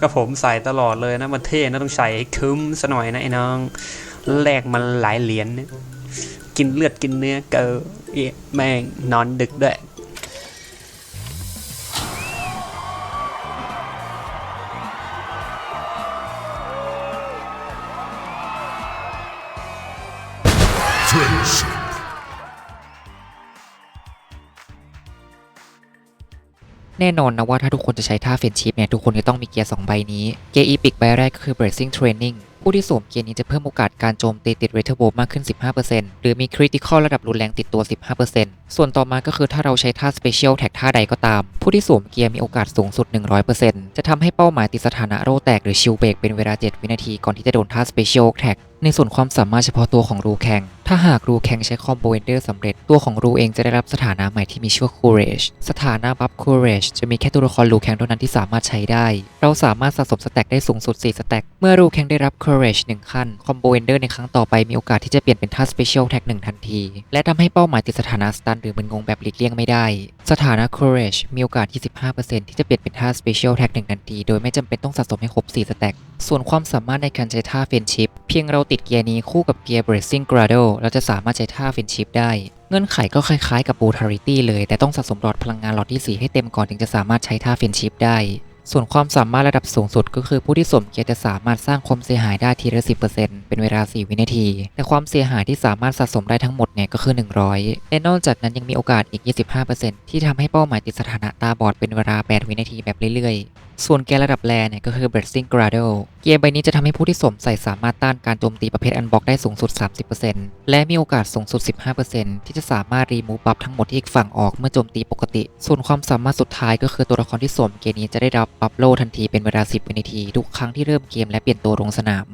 ก็ผมใส่ตลอดเลยนะมันเท่นะต้องใส่ให้คึ้มซะหน่อยนะไอ้น้องแลกมันหลายเหรียญเนี่ยกินเลือดกินเนื้อเกอเอะแม่งนอนดึกด้วย แน่นอนนะว่าถ้าทุกคนจะใช้ท่าเฟนชิปเนี่ยทุกคนจะต้องมีเกียร์2ใบนี้ เกียร์อีพิกใบแรกก็คือ bracing training ผู้ที่สวมเกียร์นี้จะเพิ่มโอกาสการโจมตีติด r e t r o มากขึ้น 15%หรือมี critical ระดับรุนแรงติดตัว 15%ส่วนต่อมาก็คือถ้าเราใช้ท่า special tag ท่าใดก็ตาม ผู้ที่สวมเกียร์มีโอกาสสูงสุด 100%จะทำให้เป้าหมายติดสถานะโรแตกหรือชิลเบรกเป็นเวลา 7 วินาทีก่อนที่จะโดนท่า special tag ในส่วนความสามารถเฉพาะตัวของรูแข่ง ถ้าหากรูแข่งใช้คอมโบเอนเดอร์สำเร็จ ตัวของรูเองจะได้รับสถานะใหม่ที่มีชื่อว่า Courage สถานะบัฟ Courage จะมีแค่ตัวละครรูแข่งเท่านั้นที่สามารถใช้ได้ เราสามารถสะสมสแต็กได้สูงสุด 4 สแต็ก เมื่อรูแข่งได้รับ Courage 1 ขั้น คอมโบเอนเดอร์ในครั้งต่อไปมีโอกาสที่จะเปลี่ยนเป็นท่า Special Tag 1ทันที และทำให้เป้าหมายติดสถานะสตันหรือมึนงงแบบหลีกเลี่ยงไม่ได้ สถานะ Courage มีโอกาส 25%ที่จะเปลี่ยนเป็นท่า Special Tag 1ทันที โดยไม่จำเป็นต้องสะสมให้ครบ 4 สแต็ก ส่วนความสามารถในการใช้ท่าเฟนชิปเพียงเราติดเกียร์นี้คู่กับเกียร์ Bracing Grado เราจะสามารถใช้ท่าเฟนชิปได้ เงื่อนไขก็คล้ายๆกับ Brutality เลย แต่ต้องสะสมหลอดพลังงานหลอดที่ 4 ให้เต็มก่อนถึงจะสามารถใช้ท่าเฟนชิปได้ ส่วนความสามารถระดับสูงสุดก็คือผู้ที่สมเกียร์จะสามารถสร้างความเสียหายได้ทีละ 10%เป็นเวลา 4 วินาที แต่ความเสียหายที่สามารถสะสมได้ทั้งหมดเนี่ยก็คือ 100 และนอกจากนั้นยังมีโอกาสอีก 25%ที่ทำให้เป้าหมายติดสถานะตาบอดเป็นเวลา 8 วินาทีแบบเรื่อยๆ ส่วนเกียร์ระดับแรเนี่ยก็คือ Bracing Grado เกียร์ใบนี้จะทำให้ผู้ที่สวมใส่สามารถต้านการโจมตีประเภทอันบล็อกได้สูงสุด 30%และมีโอกาสสูงสุด 15%ที่จะสามารถรีมูฟบัฟทั้งหมดที่อีกฝั่งออกเมื่อโจมตีปกติ ส่วนความสามารถสุดท้ายก็คือตัวละครที่สวมเกียร์นี้จะได้รับบัฟโลทันทีเป็นเวลา 10 วินาทีทุกครั้งที่เริ่มเกมและเปลี่ยนตัวลงสนาม